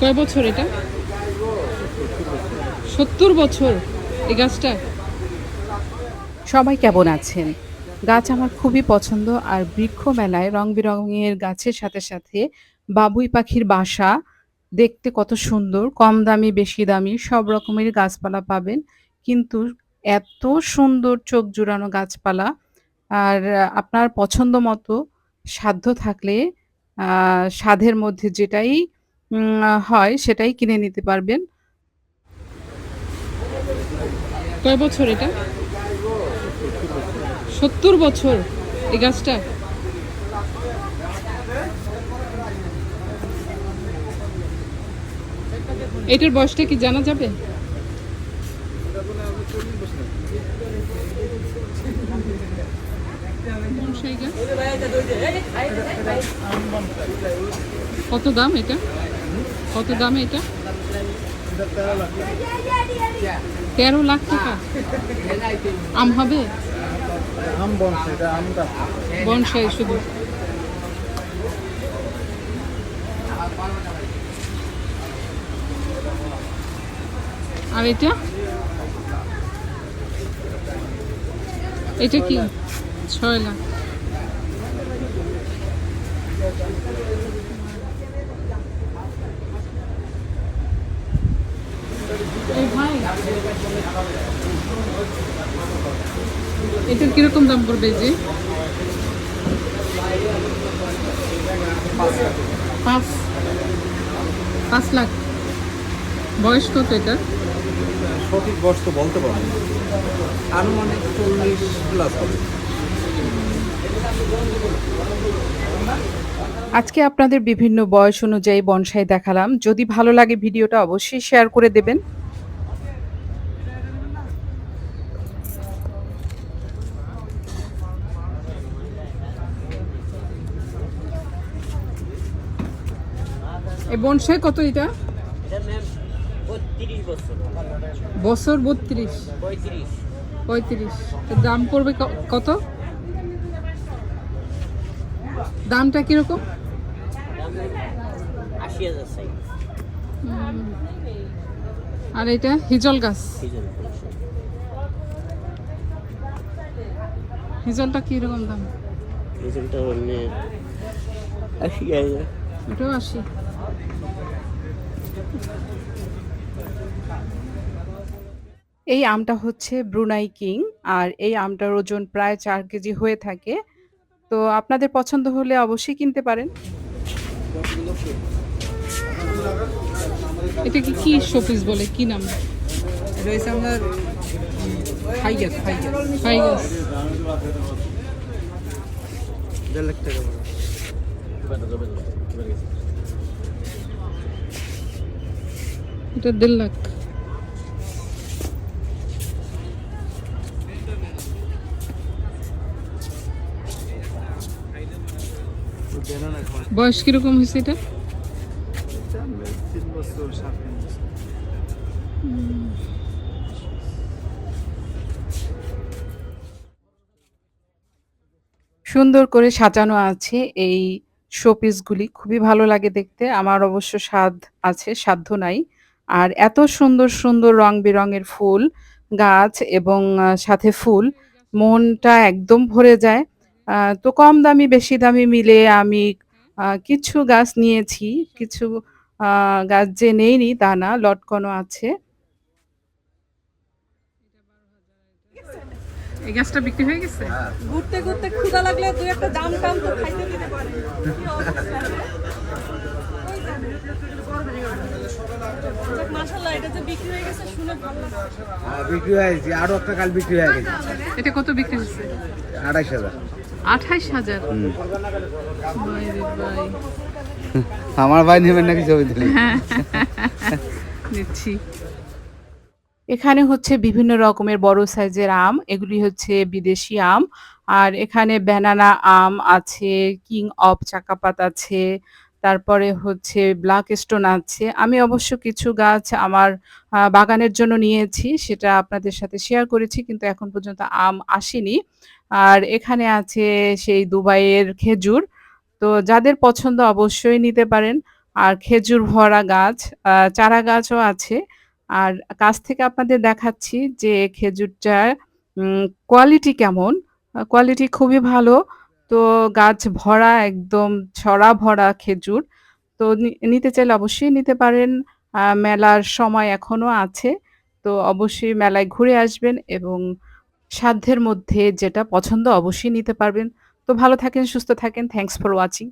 কয় বছর এটা? সত্তর বছর এই গাছটা? সবাই কেমন আছেন? গাছ আমার খুবই পছন্দ আর বৃক্ষ মেলায় রং বেরঙের গাছের সাথে সাথে বাবুই পাখির বাসা দেখতে কত সুন্দর, কম দামি, বেশি দামি, সব রকমের গাছপালা পাবেন। কিন্তু এত সুন্দর চোখ জুড়ানো গাছপালা আর আপনার পছন্দ মতো সাধ্য থাকলে সাধের মধ্যে যেটাই হয়, সেটাই কিনে নিতে পারবেন। কয় বছর এটা? সত্তর বছর এই গাছটা? এটার বয়সটা কি জানা যাবে? কত দাম এটা? কত দাম এটা? তেরো লাখ টাকা। আম হবে? আম বনসাই শুধু। আর এটা? এটা কি? ছয় লাখ এই ভাই এটার কীরকম দাম পড়বে যে? পাঁচ। লাখ। বয়স কত এটা সঠিক বয়স তো বলতে পারব। আনুমানিক চল্লিশ প্লাস হবে। আজকে আপনাদের বিভিন্ন বয়স অনুযায়ী বনসাই দেখালাম। যদি ভালো লাগে ভিডিওটা অবশ্যই শেয়ার করে দেবেন। এই বনসাই কত এটা? বছর। বত্রিশ। পঁয়ত্রিশ। পঁয়ত্রিশ। দাম পড়বে কত? দামটা কীরকম? আর এটা হিজল গাছ? হিজলটা কীরকম দাম? মানে আশি। এই আমটা হচ্ছে ব্রুনাই কিং আর এই আমটার ওজন প্রায় চার কেজি হয়ে থাকে। তো আপনাদের পছন্দ হলে অবশ্যই কিনতে পারেন। এটা কি কি শোপিস বলে? কি নাম? এটা হচ্ছে আপনার দেড় লাখ টাকা এটা দেড় লাখ। বয়স কীরকম হয়েছে এটা? সুন্দর করে সাজানো আছে এই শোপিসগুলি। খুবই ভালো লাগে দেখতে। আমার অবশ্য স্বাদ আছে, সাধ্য নাই। আর এত সুন্দর সুন্দর রং বেরঙের ফুল, গাছ এবং সাথে ফুল। মনটা একদম ভরে যায়। তো কম দামি বেশি দামি মিলে আমি কিছু গাছ নিয়েছি কিছু গাছ যে নেইনি তা না লটকনও আছে। এই গাছটা বিক্রি হয়ে গেছে? ঘুরতে ঘুরতে ক্ষুধা লাগলে দুই একটা জাম টাম তো খাইতে দিতে পারে। মাশাল্লাহ এটা যে বিক্রি হয়ে গেছে শুনে ভালো লাগছে। হ্যাঁ বিক্রি হয়ে আরও একটা কাল বিক্রি হয়ে গেছে। এটা কত বিক্রি হচ্ছে? আড়াইশ হাজার। আঠাইশ হাজার। ভাই আমার ভাই নেবেন নাকি ছবি তুলি? দিচ্ছি এখানে হচ্ছে বিভিন্ন রকমের বড় সাইজের আম এগুলি হচ্ছে বিদেশি আম। আর এখানে ব্যানানা আম আছে কিং অফ চাকাপাত আছে তারপরে হচ্ছে ব্ল্যাক স্টোন আছে। আমি অবশ্য কিছু গাছ আমার বাগানের জন্য নিয়েছি, সেটা আপনাদের সাথে শেয়ার করেছি, কিন্তু এখন পর্যন্ত আম আসেনি। আর এখানে আছে সেই দুবাইয়ের খেজুর। তো যাদের পছন্দ অবশ্যই নিতে পারেন। আর খেজুর ভরা গাছ চারা গাছও আছে। আর কাছ থেকে আপনাদের দেখাচ্ছি যে খেজুরটার কোয়ালিটি কেমন। কোয়ালিটি খুবই ভালো। তো গাছ ভরা, একদম ছড়া ভরা খেজুর। তো নি- নিতে চাইলে অবশ্যই নিতে পারেন। মেলার সময় এখনও আছে। তো অবশ্যই মেলায় ঘুরে আসবেন এবং সাধ্যের মধ্যে যেটা পছন্দ অবশ্যই নিতে পারবেন। তো ভালো থাকেন, সুস্থ থাকেন। Thanks for watching